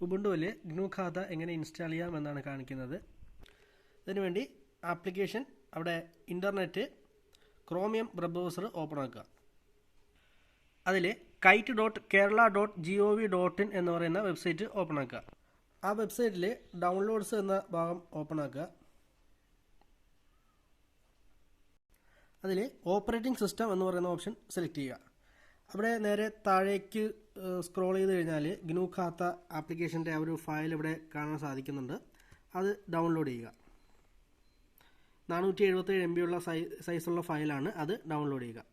ഉബുണ്ടുവിൽ GNU ഖാത എങ്ങനെ install ചെയ്യാം എന്നാണ് കാണിക്കുന്നത് അതിനുവേണ്ടി ആപ്ലിക്കേഷൻ അവിടെ internet chromium web browser open ആക്കുക. അതിൽ kite dot Kerala dot G O V dot in എന്ന് പറയുന്ന വെബ്സൈറ്റ് ഓപ്പൺ ആക്കുക. ആ വെബ്സൈറ്റിൽ ഡൗൺലോഡ്സ് എന്ന ഭാഗം ഓപ്പൺ ആക്കുക. അതിൽ ഓപ്പറേറ്റിംഗ് സിസ്റ്റം എന്ന് പറയുന്ന ഓപ്ഷൻ സെലക്ട് ചെയ്യുക. അവിടെ നേരെ താഴേക്ക് സ്ക്രോൾ ചെയ്ത് കഴിഞ്ഞാൽ ഗ്നു ഖാത്ത ആപ്ലിക്കേഷന്റെ ആ ഒരു ഫയൽ ഇവിടെ കാണാൻ സാധിക്കുന്നുണ്ട്. അത് ഡൗൺലോഡ് ചെയ്യുക. നാനൂറ്റി എഴുപത്തേഴ് എം ബി ഉള്ള സൈസുള്ള ഫയലാണ് അത് ഡൗൺലോഡ് ചെയ്യുക.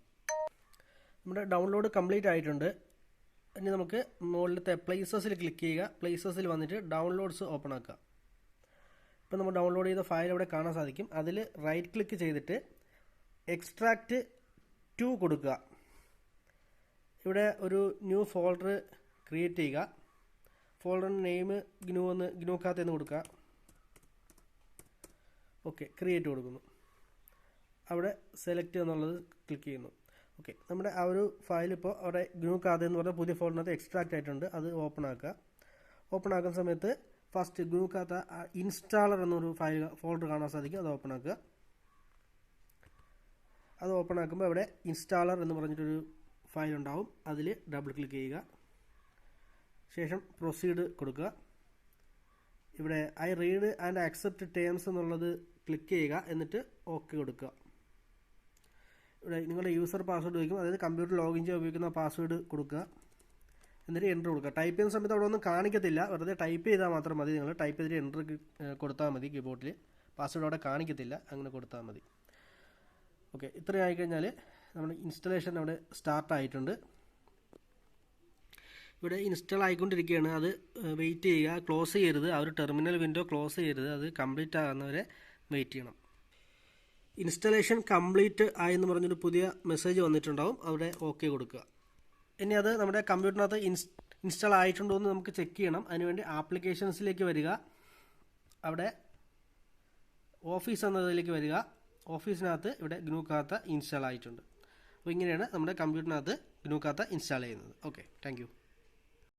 നമ്മുടെ ഡൗൺലോഡ് കംപ്ലീറ്റ് ആയിട്ടുണ്ട്. ഇനി നമുക്ക് മുകളിലത്തെ പ്ലേസസിൽ ക്ലിക്ക് ചെയ്യുക. പ്ലേസസിൽ വന്നിട്ട് ഡൗൺലോഡ്സ് ഓപ്പൺ ആക്കുക. ഇപ്പം നമ്മൾ ഡൗൺലോഡ് ചെയ്ത ഫയൽ ഇവിടെ കാണാൻ സാധിക്കും. അതിൽ റൈറ്റ് ക്ലിക്ക് ചെയ്തിട്ട് എക്സ്ട്രാക്റ്റ് ടു കൊടുക്കുക. ഇവിടെ ഒരു ന്യൂ ഫോൾഡർ ക്രിയേറ്റ് ചെയ്യുക. ഫോൾഡറിന്റെ നെയിം ഗ്നു എന്ന് ഗ്നു കാത്ത് എന്ന് കൊടുക്കുക. ഓക്കെ ക്രിയേറ്റ് കൊടുക്കുന്നു. അവിടെ സെലക്ട് എന്നുള്ളത് ക്ലിക്ക് ചെയ്യുന്നു. ഓക്കെ നമ്മുടെ ആ ഒരു ഫയൽ ഇപ്പോൾ അവിടെ ഗ്നു എന്ന് പറഞ്ഞ പുതിയ ഫോൾഡറിനകത്ത് എക്സ്ട്രാക്റ്റ് ആയിട്ടുണ്ട്. അത് ഓപ്പൺ ആക്കുക. ഓപ്പൺ ആക്കുന്ന സമയത്ത് ഫസ്റ്റ് ഗ്നു കാത്ത ഇൻസ്റ്റാളർ എന്നൊരു ഫയൽ ഫോൾഡർ കാണാൻ സാധിക്കും. അത് ഓപ്പൺ ആക്കുക. അത് ഓപ്പൺ ആക്കുമ്പോൾ അവിടെ ഇൻസ്റ്റാളർ എന്ന് പറഞ്ഞിട്ടൊരു ഫയൽ ഉണ്ടാവും. അതിൽ ഡബിൾ ക്ലിക്ക് ചെയ്യുക. ശേഷം പ്രൊസീഡ് കൊടുക്കുക. ഇവിടെ I read and accept terms എന്നുള്ളത് ക്ലിക്ക് ചെയ്യുക. എന്നിട്ട് ഓക്കെ കൊടുക്കുക. ഇവിടെ നിങ്ങളുടെ യൂസർ പാസ്വേഡ് ചോദിക്കും അതായത് കമ്പ്യൂട്ടർ ലോഗിൻ ചെയ്യാൻ ഉപയോഗിക്കുന്ന പാസ്വേഡ് കൊടുക്കുക. എന്നിട്ട് എന്റർ കൊടുക്കുക. ടൈപ്പ് ചെയ്യുന്ന സമയത്ത് അവിടെ ഒന്നും കാണിക്കത്തില്ല. വെറുതെ ടൈപ്പ് ചെയ്താൽ മാത്രം മതി നിങ്ങൾ. ടൈപ്പ് ചെയ്തിട്ട് എന്റർ കൊടുത്താൽ മതി കീബോർഡിൽ പാസ്വേഡ് അവിടെ കാണിക്കത്തില്ല. അങ്ങനെ കൊടുത്താൽ മതി. ഓക്കെ ഇത്രയും ആയിക്കഴിഞ്ഞാൽ നമ്മുടെ ഇൻസ്റ്റലേഷൻ അവിടെ സ്റ്റാർട്ട് ആയിട്ടുണ്ട്. ഇവിടെ ഇൻസ്റ്റാൾ ആയിക്കൊണ്ടിരിക്കുകയാണ്. അത് വെയിറ്റ് ചെയ്യുക. ക്ലോസ് ചെയ്യരുത്. ആ ഒരു ടെർമിനൽ വിൻഡോ ക്ലോസ് ചെയ്യരുത്. അത് കംപ്ലീറ്റ് ആകുന്നവരെ വെയിറ്റ് ചെയ്യണം. ഇൻസ്റ്റലേഷൻ കംപ്ലീറ്റ് ആയെന്ന് പറഞ്ഞൊരു പുതിയ മെസ്സേജ് വന്നിട്ടുണ്ടാവും. അവിടെ ഓക്കെ കൊടുക്കുക. ഇനി അത് നമ്മുടെ കമ്പ്യൂട്ടറിനകത്ത് ഇൻസ് ഇൻസ്റ്റാൾ ആയിട്ടുണ്ടോ എന്ന് നമുക്ക് ചെക്ക് ചെയ്യണം. അതിനുവേണ്ടി ആപ്ലിക്കേഷൻസിലേക്ക് വരിക. അവിടെ ഓഫീസ് എന്നതിലേക്ക് വരിക. ഓഫീസിനകത്ത് ഇവിടെ ഗ്നൂ ഇൻസ്റ്റാൾ ആയിട്ടുണ്ട്. അപ്പോൾ ഇങ്ങനെയാണ് നമ്മുടെ കമ്പ്യൂട്ടറിനകത്ത് ഗ്നൂക്കാത്ത ഇൻസ്റ്റാൾ ചെയ്യുന്നത്. Okay thank